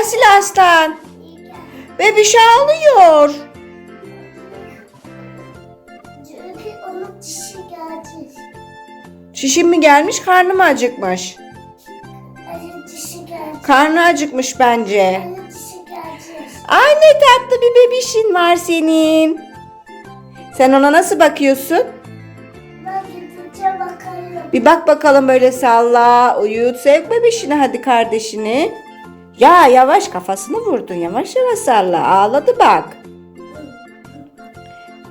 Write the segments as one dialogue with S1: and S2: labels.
S1: Asil Aslan. Bebiş ağlıyor.
S2: Çünkü onun dişi geldi.
S1: Mi gelmiş karnı mı acıkmış?
S2: Onun dişi geldi.
S1: Karnı acıkmış bence.
S2: Onun dişi geldi.
S1: Ay ne tatlı bir bebişin var senin. Sen ona nasıl bakıyorsun?
S2: Ben gidince bakarım.
S1: Bir bak bakalım böyle salla, uyut, sev bebişini hadi kardeşini. Ya yavaş kafasını vurdun yavaş yavaş salla ağladı bak.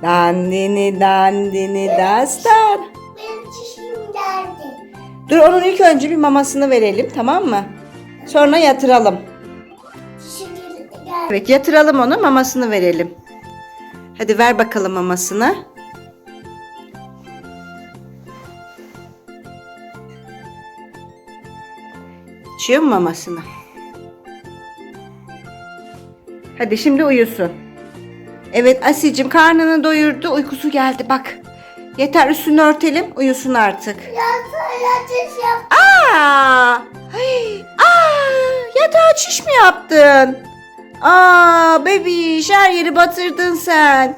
S1: Dandini dandini dastan.
S2: Benim dişim geldi.
S1: Dur onun ilk önce bir mamasını verelim tamam mı? Sonra yatıralım.
S2: Dişi geldi.
S1: Evet yatıralım onu mamasını verelim. Hadi ver bakalım mamasını. İçiyor mu mamasını? Hadi şimdi uyusun. Evet Asil'cim karnını doyurdu uykusu geldi bak. Yeter üstünü örtelim uyusun artık.
S2: Yatağa diş yap.
S1: Aa! Ay! Aa! Yatağa çiş mi yaptın? Aa, bebiş her yeri batırdın sen.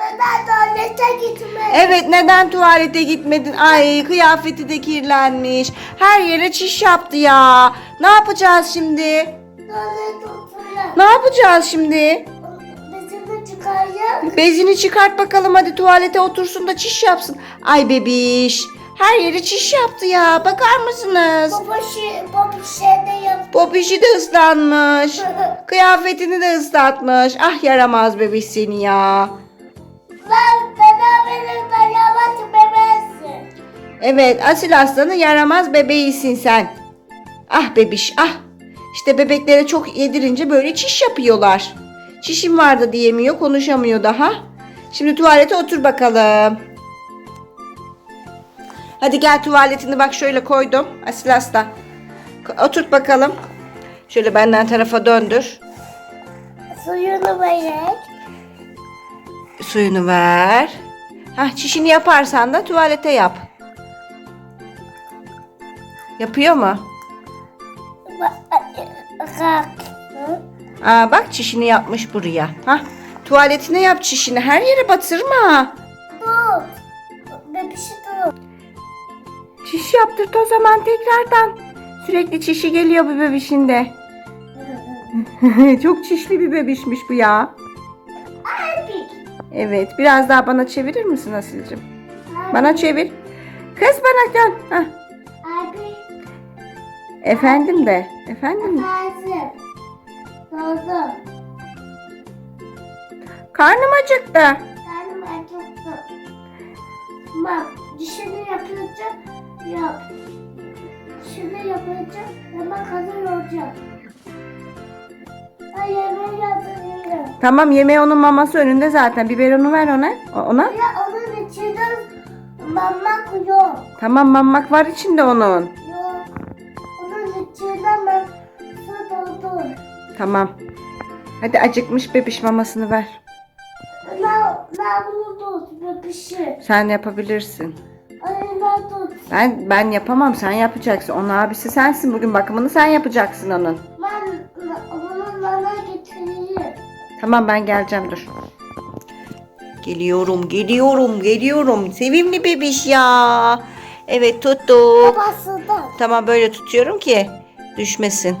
S2: Neden tuvalete gitme?
S1: Evet neden tuvalete gitmedin? Ay kıyafeti de kirlenmiş. Her yere çiş yaptı ya. Ne yapacağız şimdi?
S2: Tuvalet
S1: yapacağız şimdi?
S2: Bezini çıkarıyor.
S1: Bezini çıkart bakalım hadi tuvalete otursun da çiş yapsın. Ay bebiş. Her yeri çiş yaptı ya. Bakar mısınız?
S2: Baba şey, baba şey de yap.
S1: Popişi de ıslanmış. Kıyafetini de ıslatmış. Ah yaramaz bebiş seni ya.
S2: Ben yavaş bebesin.
S1: Evet asil aslanın yaramaz bebeğisin sen. Ah bebiş ah. İşte bebeklere çok yedirince böyle çiş yapıyorlar. Çişim vardı diyemiyor konuşamıyor daha. Şimdi tuvalete otur bakalım. Hadi gel tuvaletini bak şöyle koydum. Asil. Ko- Oturt bakalım. Şöyle benden tarafa döndür.
S2: Suyunu verin.
S1: Suyunu ver. Hah çişini yaparsan da tuvalete yap. Yapıyor mu? Aa bak çişini yapmış buraya. Hah tuvaletine yap çişini. Her yere batırma.
S2: Dur. Bebişi dur.
S1: Çiş yaptırt o zaman tekrardan. Sürekli çişi geliyor bu bebişinde. Çok çişli bir bebişmiş bu ya. Evet biraz daha bana çevirir misin Asil'cim? Bana çevir. Kız bana dön. Hah. Efendim de. Efendim.
S2: Lazım. Doğdu.
S1: Karnım acıktı.
S2: Karnım acıktı. Bak dişini yapacağım. Yap. Dişini yapacağım. Hemen hazır olacak. Ben yemeği hazırlıyorum.
S1: Tamam yemeği onun maması önünde zaten. Biberonu ver ona. Ona.
S2: Ya onun içinde mamak yok.
S1: Tamam mamak var içinde. Onun Tamam. Hadi acıkmış bebiş mamasını ver.
S2: Ben, ben bunu tut. Bebişi.
S1: Sen yapabilirsin.
S2: Aynen tut.
S1: Ben ben yapamam sen yapacaksın. Onun abisi sensin bugün bakımını sen yapacaksın onun.
S2: Ben bunu bana getireyim.
S1: Tamam ben geleceğim dur. Geliyorum geliyorum geliyorum. Sevimli bebiş ya. Evet tuttuk.
S2: Babası da.
S1: Tamam böyle tutuyorum ki düşmesin.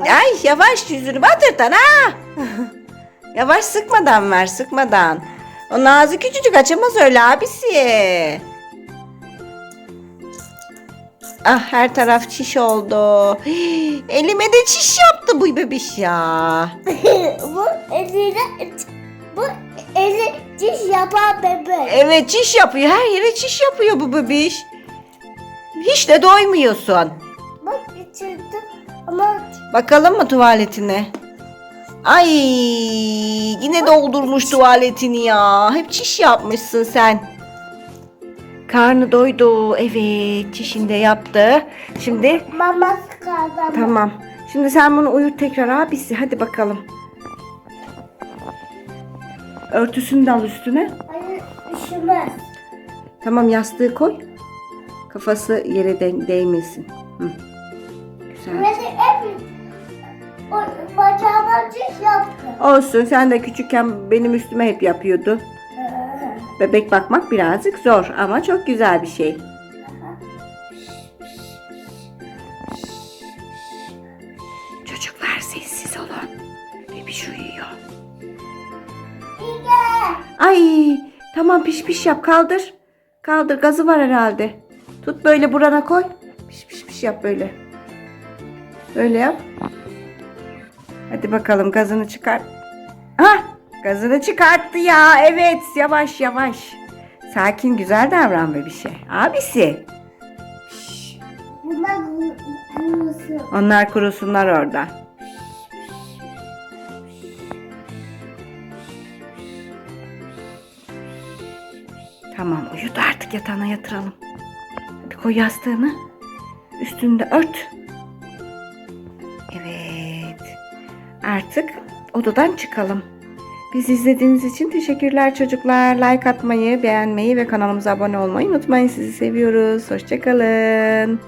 S1: Ay yavaş yüzünü batırtan ha. yavaş sıkmadan ver sıkmadan. O nazik küçücük açamaz öyle abisi. Ah her taraf çiş oldu. Elime de çiş yaptı bu bebiş ya.
S2: bu eliyle bu eli diş yapan bebek.
S1: Evet çiş yapıyor. Her yere çiş yapıyor bu bebiş. Hiç de doymuyorsun.
S2: Bak içirdim ama
S1: Bakalım mı tuvaletine? Ay yine doldurmuş tuvaletini ya. Hep çiş yapmışsın sen. Karnı doydu. Evet çişini de yaptı. Şimdi
S2: maması kaldı ama.
S1: tamam. Şimdi sen bunu uyut tekrar abisi. Hadi bakalım. Örtüsünü de al üstüne.
S2: Hayır üşümez.
S1: Tamam yastığı koy. Kafası yere de- değmesin. Hı. güzel.
S2: Ve
S1: Olsun sen de küçükken benim üstüme hep yapıyordu. Bebek bakmak birazcık zor ama çok güzel bir şey. Çocuklar sessiz olun. Bebiş uyuyor. Ay tamam piş piş yap kaldır. Kaldır gazı var herhalde. Tut böyle burana koy. Piş piş piş yap böyle. Böyle yap. Hadi bakalım gazını çıkart. Ha gazını çıkarttı ya. Evet yavaş yavaş. Sakin güzel davran bebişe. Abisi.
S2: Bunlar gu- gurusu.
S1: Onlar kurusunlar orada. Tamam uyudu artık yatağına yatıralım. Hadi koy yastığını. Üstünde ört. Artık odadan çıkalım. Bizi izlediğiniz için teşekkürler çocuklar. Like atmayı, beğenmeyi ve kanalımıza abone olmayı unutmayın. Sizi seviyoruz. Hoşçakalın.